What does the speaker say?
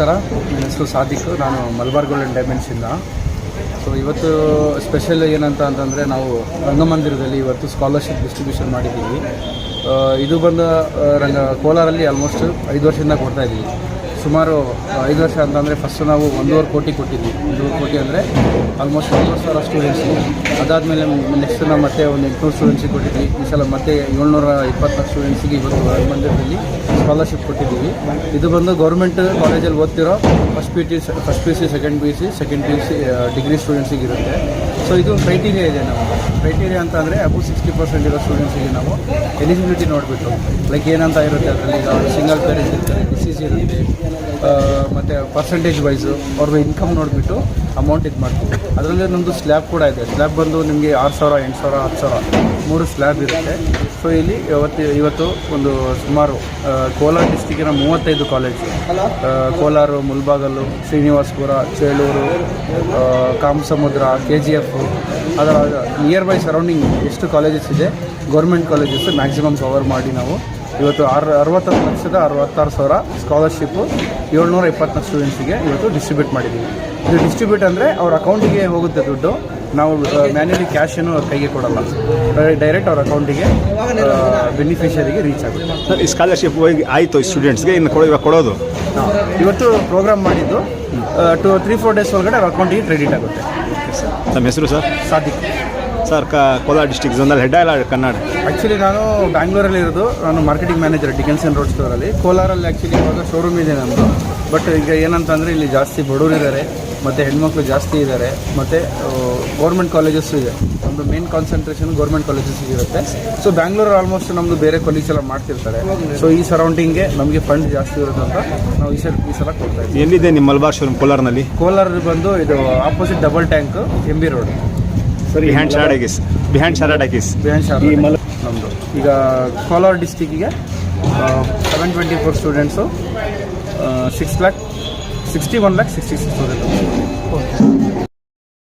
ನಮಸ್ಕಾರ. ನನ್ನ ಹೆಸರು ಸಾದಿಕ್. ನಾನು ಮಲಬಾರ್ ಗೋಲ್ಡನ್ ಡೈಮೆಂಡ್ಸಿಂದ ಸೊ ಇವತ್ತು ಸ್ಪೆಷಲ್ ಏನಂತ ಅಂತಂದರೆ ನಾವು ರಂಗಮಂದಿರದಲ್ಲಿ ಇವತ್ತು ಸ್ಕಾಲರ್ಶಿಪ್ ಡಿಸ್ಟ್ರಿಬ್ಯೂಷನ್ ಮಾಡಿದ್ದೀವಿ. ಇದು ಬಂದು ಆ, ರಂಗ ಕೋಲಾರಲ್ಲಿ ಆಲ್ಮೋಸ್ಟ್ ಐದು ವರ್ಷದಿಂದ ಕೊಡ್ತಾ ಇದ್ದೀವಿ ಸುಮಾರು ಐದು ವರ್ಷ ಅಂತಂದರೆ ಫಸ್ಟು ನಾವು ಒಂದೂವರೆ ಕೋಟಿ ಕೊಟ್ಟಿದ್ವಿ. ಒಂದೂವರೆ ಕೋಟಿ ಅಂದರೆ ಆಲ್ಮೋಸ್ಟ್ ಒಂದೂವರೆ ಸಾವಿರ ಸ್ಟೂಡೆಂಟ್ಸ್ಗೆ ಅದಾದಮೇಲೆ ನೆಕ್ಸ್ಟ್ ನಾವು ಮತ್ತೆ ಒಂದು ಎಂಟುನೂರು ಸ್ಟೂಡೆಂಟ್ಸಿಗೆ ಕೊಟ್ಟಿದ್ವಿ. ಈ ಸಲ ಮತ್ತೆ ಏಳ್ನೂರ ಇಪ್ಪತ್ನಾಲ್ಕು ಸ್ಟೂಡೆಂಟ್ಸಿಗೆ ಇವತ್ತು ಮಂದಿರದಲ್ಲಿ ಸ್ಕಾಲರ್ಶಿಪ್ ಕೊಟ್ಟಿದ್ದೀವಿ. ಇದು ಬಂದು ಗೌರ್ಮೆಂಟ್ ಕಾಲೇಜಲ್ಲಿ ಓದ್ತಿರೋ first P T first P U C second P U C second P U C degree ಸ್ಟೂಡೆಂಟ್ಸಿಗೆ ಇರುತ್ತೆ. ಸೊ ಇದು ಕ್ರೈಟೀರಿಯಾ ಇದೆ ನಾವು ಕ್ರೈಟೀರಿಯಾ ಅಂತ ಅಂದರೆ ಅಬೌ ಸಿಕ್ಸ್ಟಿ ಪರ್ಸೆಂಟ್ ಇರೋ ಸ್ಟೂಡೆಂಟ್ಸಿಗೆ ನಾವು ಎಲಿಜಿಬಿಲಿಟಿ ನೋಡಿಬಿಟ್ಟು ಲೈಕ್ ಏನಂತ ಇರುತ್ತೆ ಅದರಲ್ಲಿ, ಈಗ ಸಿಂಗಲ್ ಪೇರೆಂಟ್ಸ್ ಇರ್ತಾರೆ ಡಿಸೀಸ್ ಇರುತ್ತೆ. ಮತ್ತು ಪರ್ಸೆಂಟೇಜ್ ವೈಸು ಅವ್ರದ್ದು ಇನ್ಕಮ್ ನೋಡಿಬಿಟ್ಟು ಅಮೌಂಟ್ ಇದು ಮಾಡ್ತೀವಿ. ಅದರಲ್ಲಿ ನಮ್ಮದು ಸ್ಲ್ಯಾಬ್ ಕೂಡ ಇದೆ. ಸ್ಲ್ಯಾಬ್ ಬಂದು ನಿಮಗೆ ಆರು ಸಾವಿರ ಎಂಟು ಸಾವಿರ ಹತ್ತು ಸಾವಿರ ಮೂರು ಸ್ಲ್ಯಾಬ್ ಇರುತ್ತೆ. ಸೊ ಇಲ್ಲಿ ಇವತ್ತು ಇವತ್ತು ಒಂದು ಸುಮಾರು ಕೋಲಾರ ಡಿಸ್ಟಿಕ್ಕಿನ ಮೂವತ್ತೈದು college Kolar Kolar Mulbagal Srinivaspur Chelur Kamasamudra K G F ಅದರ ನಿಯರ್ ಬೈ ಸರೌಂಡಿಂಗ್ ಎಷ್ಟು ಕಾಲೇಜಸ್ ಇದೆ ಗೌರ್ಮೆಂಟ್ ಕಾಲೇಜಸ್ ಮ್ಯಾಕ್ಸಿಮಮ್ ಕವರ್ ಮಾಡಿ ನಾವು ಇವತ್ತು ಆರು ಅರವತ್ತೊಂದು ಲಕ್ಷದ ಅರವತ್ತಾರು ಸಾವಿರ ಸ್ಕಾಲರ್ಶಿಪ್ಪು ಏಳ್ನೂರ ಇಪ್ಪತ್ನಾಲ್ಕು ಸ್ಟೂಡೆಂಟ್ಸಿಗೆ ಇವತ್ತು ಡಿಸ್ಟ್ರಿಬ್ಯೂಟ್ ಮಾಡಿದ್ದೀವಿ. ಇದು ಡಿಸ್ಟ್ರಿಬ್ಯೂಟ್ ಅಂದರೆ ಅವ್ರ ಅಕೌಂಟಿಗೆ ಹೋಗುತ್ತೆ ದುಡ್ಡು ನಾವು ಮ್ಯಾನ್ಯಲಿ ಕ್ಯಾಶನ್ನು ಅವ್ರ ಕೈಗೆ ಕೊಡಲ್ಲ. ಡೈರೆಕ್ಟ್ ಅವ್ರ ಅಕೌಂಟಿಗೆ ಬೆನಿಫಿಷರಿಗೆ ರೀಚ್ ಆಗುತ್ತೆ. ಸರ್ ಈ ಸ್ಕಾಲರ್ಶಿಪ್ ಹೋಗಿ ಆಯಿತು ಸ್ಟೂಡೆಂಟ್ಸ್ಗೆ ಇನ್ನು ಕೊಡೋ ಇವಾಗ ಕೊಡೋದು? ಇವತ್ತು ಪ್ರೋಗ್ರಾಮ್ ಮಾಡಿದ್ದು ಟು ತ್ರೀ ಫೋರ್ ಡೇಸ್ ಒಳಗಡೆ ಅವ್ರ ಅಕೌಂಟಿಗೆ ಕ್ರೆಡಿಟ್ ಆಗುತ್ತೆ. ನಮ್ಮ ಹೆಸರು ಸರ್? ಸಾಧ್ಯ ಸರ್ ಕ ಕೋಲಾರ ಡಿಸ್ಟಿಕ್ ಝೋನಲ್ಲಿ ಹೆಡ್ ಇಲ್ಲ ಕನ್ನಡ ಆ್ಯಕ್ಚುಲಿ ನಾನು ಬ್ಯಾಂಗ್ಳೂರಲ್ಲಿ ಇರೋದು. ನಾನು ಮಾರ್ಕೆಟಿಂಗ್ ಮ್ಯಾನೇಜರ್ ಡಿಕೆನ್ಸನ್ ರೋಡ್ ಸ್ಟೋರಲ್ಲಿ ಕೋಲಾರಲ್ಲಿ ಆ್ಯಕ್ಚುಲಿ ಇವಾಗ ಶೋರೂಮ್ ಇದೆ ನಮ್ಮದು ಬಟ್ ಈಗ ಏನಂತಂದರೆ ಇಲ್ಲಿ ಜಾಸ್ತಿ ಬಡವರು ಇದ್ದಾರೆ ಮತ್ತು ಹೆಣ್ಮಕ್ಳು ಜಾಸ್ತಿ ಇದ್ದಾರೆ ಮತ್ತು ಗೌರ್ಮೆಂಟ್ ಕಾಲೇಜಸ್ಸು ಇದೆ. ನಮ್ಮದು ಮೇನ್ ಕಾನ್ಸಂಟ್ರೇಷನ್ ಗೌರ್ಮೆಂಟ್ ಕಾಲೇಜಸ್ ಇರುತ್ತೆ. ಸೊ ಬ್ಯಾಂಗ್ಳೂರು ಆಲ್ಮೋಸ್ಟ್ ನಮ್ಮದು ಬೇರೆ ಕಾಲೇಜ್ ಎಲ್ಲ ಮಾಡ್ತಿರ್ತಾರೆ. ಸೊ ಈ ಸರೌಂಡಿಂಗ್ಗೆ ನಮಗೆ ಫಂಡ್ ಜಾಸ್ತಿ ಇರುತ್ತೆ ಅಂತ ನಾವು ಈ ಸಲ ಈ ಸಲ ಕೊಡ್ತಾ ಇದ್ದೀವಿ. ಎಲ್ಲಿದೆ ನಿಮ್ಮ ಮಲ್ಬಾರ್ ಶೋರೂಮ್ ಕೋಲಾರ್ನಲ್ಲಿ? ಕೋಲಾರ ಬಂದು ಇದು opposite double tank M B road sir behind ಶಾರಾಡಗಿಸ್. Behind ಶಾರಾಡಗಿಸ್ ಈ ಮಲ ನಮ್ಮದು ಈಗ Kolar ಡಿಸ್ಟಿಕ್ಕಿಗೆ seven twenty four students six lakh sixty one lakh sixty six thousand